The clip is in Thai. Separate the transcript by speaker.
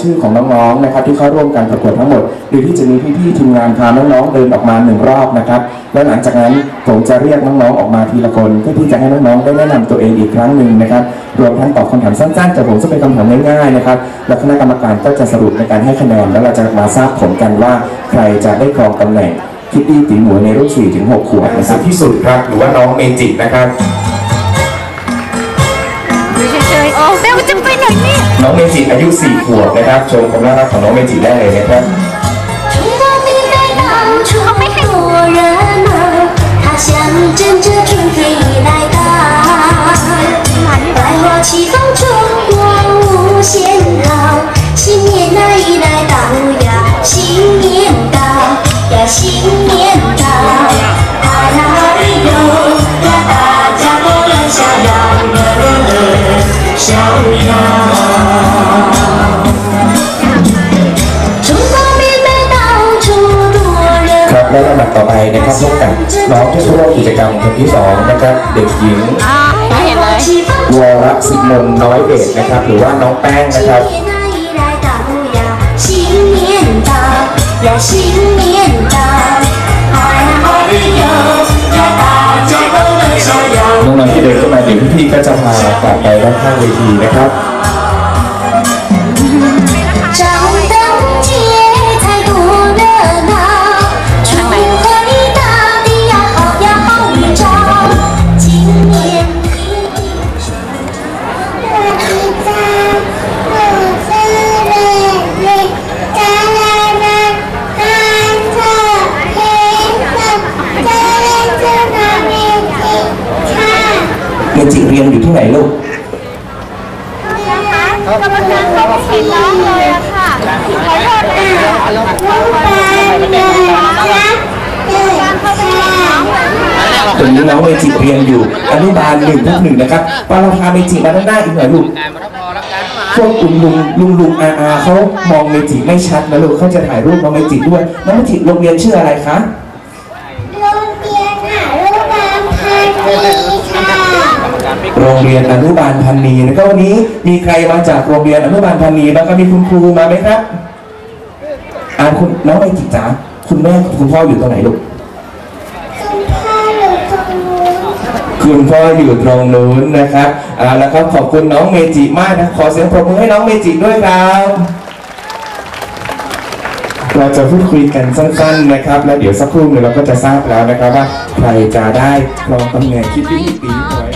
Speaker 1: ชื่อของน้องๆนะครับที่เข้าร่วมการประกวดทั้งหมดโดยที่จะมีพี่ๆทีมงานพาน้องๆเดินออกมาหนึ่งรอบนะครับ แล้วหลังจากนั้นผมจะเรียกน้องๆออกมาทีละคนเพื่อที่จะให้น้องๆได้แนะนำตัวเองอีกครั้งหนึ่งนะครับรวมทั้งตอบคำถามสั้นๆแต่ผมจะเป็นคำถามง่ายๆนะครับแล้วคณะกรรมการก็จะสรุปในการให้คะแนนแล้วเราจะมาทราบผลกันว่าใครจะได้ครองตำแหน่งคิดดี้ติ๋มหมวยในรุ่น4ถึง6ขวบนะครับที่สุดครับหรือว่าน้องเมจินะครับ
Speaker 2: อยู่เฉยๆโอ้เบลจะไปไห นเนี่ย
Speaker 1: น้องเมจิอายุ 4 ขวบนะครับชมความน่ารักของน้องเมจิได้เลยนะครับ
Speaker 3: 中国明媚到处多人儿，它象征着春天已来到。百花齐放，春光无限好，新年
Speaker 1: ต่อไปนะครับพบกับน้องที่ร่วมกิจกรรมคนที่สองนะครับเด็กหญิง
Speaker 2: ไม่เห็นเลย
Speaker 1: วรศิมนน้อยเดชนะครับ หรือว่าน้องแป้งนะครับน้องๆที่เดินก็มาเดี๋ยวพี่ก็จะพากลับไปด้านข้างเวทีนะครับ
Speaker 2: ดินเข้าไปเห็นน้องเลยอะค่ะขอโทษนะคะการเข้าไปเห็นน้องเลย
Speaker 1: ตอนนี้น้องเมจิเรียนอยู่อนุบาลหนึ่งทับหนึ่งนะครับปาเราพาเมจิมาด้านหน้าอีกหน่อยลูกพวกลุงลุงลุงลุงอาอาเขามองเมจิไม่ชัดนะลูกเขาจะถ่ายรูปน้องเมจิด้วยน้องเมจิโรงเรียนชื่ออะไรคะโรงเรียนอนุ งเรียนอนุบาลพันนีนะครับวันนี้มีใครมาจากโรงเรียนอนุบาลพันนีบ้างครับมีคุณครูมาไหมครับอ่าคุณน้องเมจิจ๋าคุณแม่คุณพ่ออยู่ตรงไหนลูกคุณพ่ออยู่ตรงนู้นนะครับอ่าแล้วครับขอบคุณน้องเมจิมากนะขอเสียงปรบมือให้น้องเมจิด้วยครับเราจะพูดคุยกันสั้นๆนะครับ แล้วเดี๋ยวสักครู่หนึ่งเราก็จะทราบแล้วนะครับว่าใครจะได้รองตำแหน่งคิดที่ปีหวย